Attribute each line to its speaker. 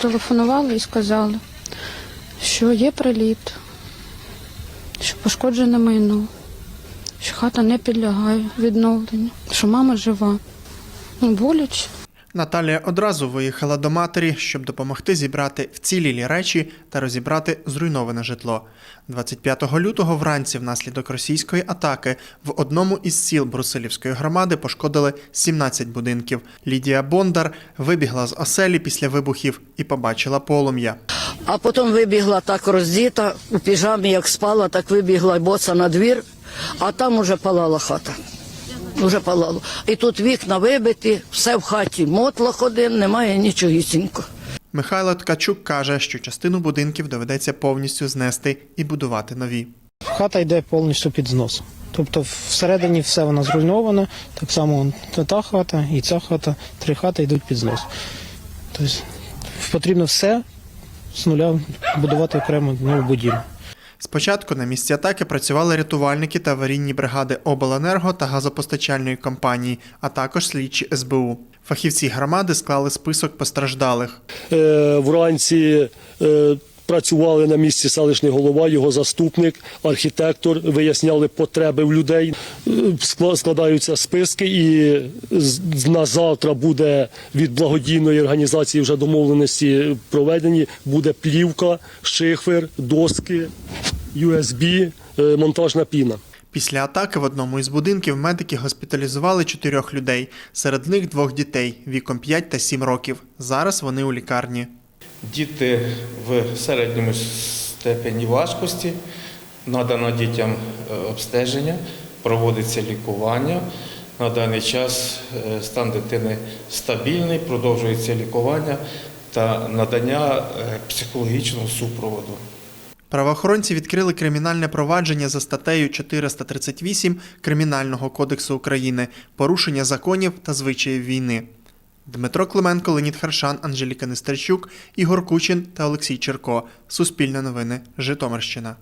Speaker 1: зателефонували і сказали, що є приліт, що пошкоджене майно, що хата не підлягає відновленню, що мама жива. Ну, боляче.
Speaker 2: Наталія одразу виїхала до матері, щоб допомогти зібрати вцілілі речі та розібрати зруйноване житло. 25 лютого вранці, внаслідок російської атаки, в одному із сіл Брусилівської громади пошкодили 17 будинків. Лідія Бондар вибігла з оселі після вибухів і побачила полум'я.
Speaker 3: А потім вибігла так роздіта, у піжамі, як спала, так вибігла боса на двір, а там уже палала хата. Уже палало. І тут вікна вибиті, все в хаті мотлох один, немає нічогісінько.
Speaker 2: Михайло Ткачук каже, що частину будинків доведеться повністю знести і будувати нові.
Speaker 4: Хата йде повністю під знос. Тобто всередині все вона зруйнована, так само та хата і ця хата, три хати йдуть під знос. Тобто потрібно все з нуля будувати окремо нову будівлю.
Speaker 2: Спочатку на місці атаки працювали рятувальники та аварійні бригади обленерго та газопостачальної компанії, а також слідчі СБУ. Фахівці громади склали список постраждалих.
Speaker 5: Е, Вранці е, працювали на місці селищний голова, його заступник, архітектор, виясняли потреби в людей. Е, скла- Складаються списки, і на завтра буде від благодійної організації вже домовленості проведені. Буде плівка, шифер, доски, USB, е, монтажна піна.
Speaker 2: Після атаки в одному із будинків медики госпіталізували чотирьох людей. Серед них двох дітей віком 5 та 7 років. Зараз вони у лікарні.
Speaker 6: Діти в середньому степені важкості, надано дітям е, обстеження, проводиться лікування. На даний час е, стан дитини стабільний, продовжується лікування та надання психологічного супроводу.
Speaker 2: Правоохоронці відкрили кримінальне провадження за статтею 438 Кримінального кодексу України порушення законів та звичаїв війни. Дмитро Клименко, Леонід Харшан, Анжеліка Нестерчук, Ігор Кучин та Олексій Черко. Суспільне новини. Житомирщина.